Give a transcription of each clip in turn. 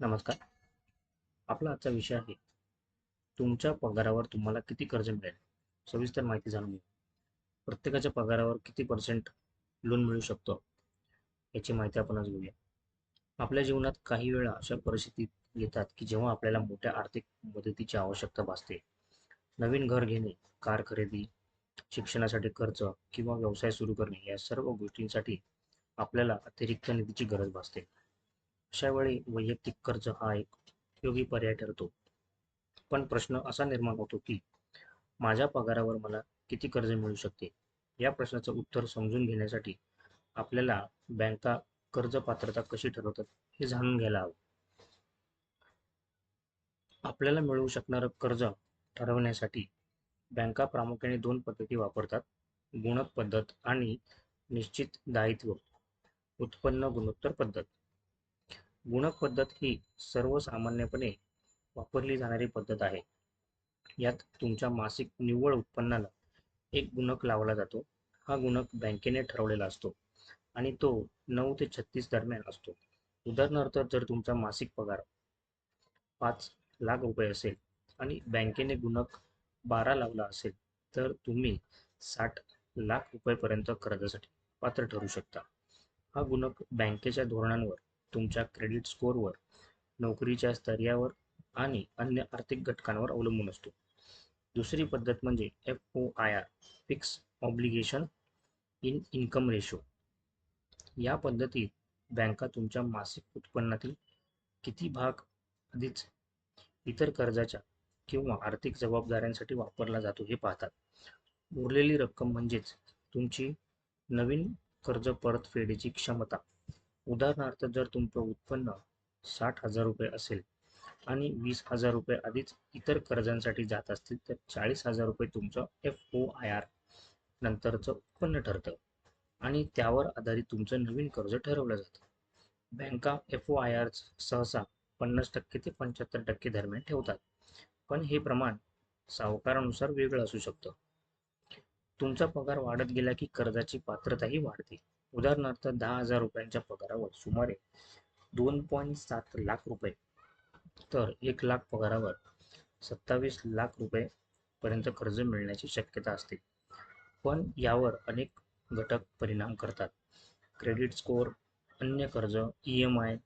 नमस्कार. आपला आजचा विषय आहे तुमच्या पगारावर तुम्हाला किती कर्ज मिळेल? सविस्तर माहिती जाणून घेऊ. प्रत्येकाच्या पगारावर किती पर्सेंट लोन मिळू शकतो? याची माहिती आपण आज घेऊया आपल्या जीवनात काही वेळा अशा परिस्थितीत येतात की जेव्हा आपल्याला मोठ्या आर्थिक मदतीची आवश्यकता भासते. नवीन घर घेणे कार खरेदी शिक्षणासाठी कर्ज किंवा व्यवसाय सुरू करणे या सर्व गोष्टींसाठी आपल्याला अतिरिक्त निधीची गरज भासते. अशा वेळी वैयक्तिक कर्ज हा एक उपयोगी पर्याय ठरतो. पण प्रश्न असा निर्माण होतो की माझ्या पगारावर मला किती कर्ज मिळू शकते? या प्रश्नाचं उत्तर समजून घेण्यासाठी आपल्याला बँका कर्ज पात्रता कशी ठरवतात हे जाणून घ्यायला हवं. आपल्याला मिळू शकणारं कर्ज ठरवण्यासाठी बँका प्रामुख्याने दोन पद्धती वापरतात गुणक पद्धत आणि निश्चित दायित्व उत्पन्न गुणोत्तर पद्धत. गुणक पद्धत ही सर्वसामान्यपणे वापरली जाणारी पद्धत आहे. यात तुमच्या मासिक निव्वळ उत्पन्नाला एक गुणक लावला जातो. हा गुणक बँकेने ठरवलेला असतो आणि तो नऊ ते छत्तीस दरम्यान असतो. उदाहरणार्थ जर तुमचा मासिक पगार पाच लाख रुपये असेल आणि बँकेने गुणक बारा लावला असेल तर तुम्ही साठ लाख रुपयेपर्यंत कर्जासाठी पात्र ठरू शकता. हा गुणक बँकेच्या धोरणांवर तुमच्या क्रेडिट स्कोअरवर नोकरीच्या स्तरावर आणि अन्य आर्थिक घटकांवर अवलंबून असतो. दुसरी पद्धत म्हणजे F O I R fix obligation in income ratio या पद्धतीत बँका तुमच्या मासिक उत्पन्नातील किती भाग आधीच इतर कर्जाच्या किंवा आर्थिक जबाबदाऱ्यांसाठी वापरला जातो हे पाहतात. उरलेली रक्कम म्हणजेच तुमची नवीन कर्ज परतफेडीची क्षमता. उदाहरणार्थ जर तुमचं उत्पन्न साठ हजार रुपये असेल आणि वीस हजार रुपये आधीच इतर कर्जांसाठी जात असतील तर चाळीस हजार रुपये तुमचं एफ ओ आय आर नंतरचं उत्पन्न ठरतं. आणि त्यावर आधारित तुमचं नवीन कर्ज ठरवलं जातं. बँका एफ ओ आय आर सहसा पन्नास टक्के ते पंच्याहत्तर टक्के दरम्यान ठेवतात. पण हे प्रमाण सावकारानुसार वेगळं असू शकतं. तुमचा पगार वाढत गेला की कर्जाची पात्रताही वाढते. उदाहरणार्थ दहा हजार रुपयांच्या पगारावर सुमारे दोन पॉईंट सात लाख रुपये. तर एक लाख पगारावर सत्तावीस लाख रुपये पर्यंत कर्ज मिळण्याची शक्यता असते. पण यावर अनेक घटक परिणाम करतात. क्रेडिट स्कोअर अन्य कर्ज ई एम आय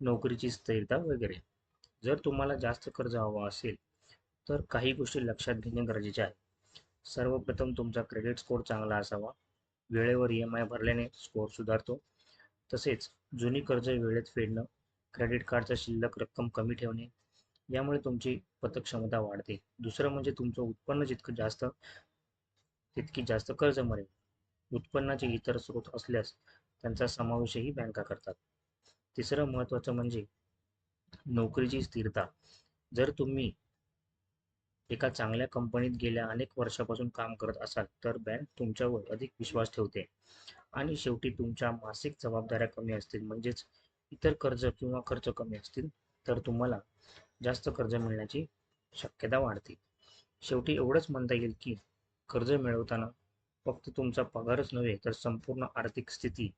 नोकरीची स्थिरता वगैरे. जर तुम्हाला जास्त कर्ज हवं असेल तर काही गोष्टी लक्षात घेणे गरजेचे आहे. सर्वप्रथम तुमचा क्रेडिट स्कोअर चांगला असावा. वेळेवर ई एम आय भरल्याने स्कोअर सुधारतो. तसेच जुनी कर्ज वेळेत फेडणं क्रेडिट कार्डचा शिल्लक रक्कम कमी ठेवणे यामुळे तुमची पतक्षमता वाढते. दुसरं म्हणजे तुमचं उत्पन्न जितकं जास्त तितकी जास्त कर्ज मरेल. उत्पन्नाचे इतर स्रोत असल्यास त्यांचा समावेशही बँका करतात. तिसरं महत्त्वाचं म्हणजे नोकरीची स्थिरता. जर तुम्ही एका चांगल्या कंपनीत गेल्या अनेक वर्षापासून काम करत असाल तर बँक तुमच्यावर अधिक विश्वास ठेवते. आणि शेवटी तुमच्या मासिक जबाबदाऱ्या कमी असतील म्हणजेच इतर कर्ज किंवा खर्च कमी असतील तर तुम्हाला जास्त कर्ज मिळण्याची शक्यता वाढते. शेवटी एवढंच म्हणता येईल की कर्ज मिळवताना फक्त तुमचा पगारच नव्हे तर संपूर्ण आर्थिक स्थिती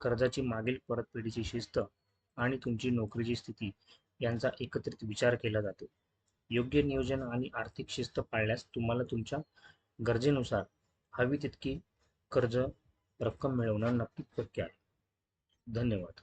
कर्जाची मागील परतफेडीची शिस्त आणि तुमची नोकरीची स्थिती यांचा एकत्रित विचार केला जातो. योग्य नियोजन आणि आर्थिक शिस्त पाळल्यास तुम्हाला तुमच्या गरजेनुसार हवी तितकी कर्ज रक्कम मिळवणं नक्कीच शक्य आहे. धन्यवाद.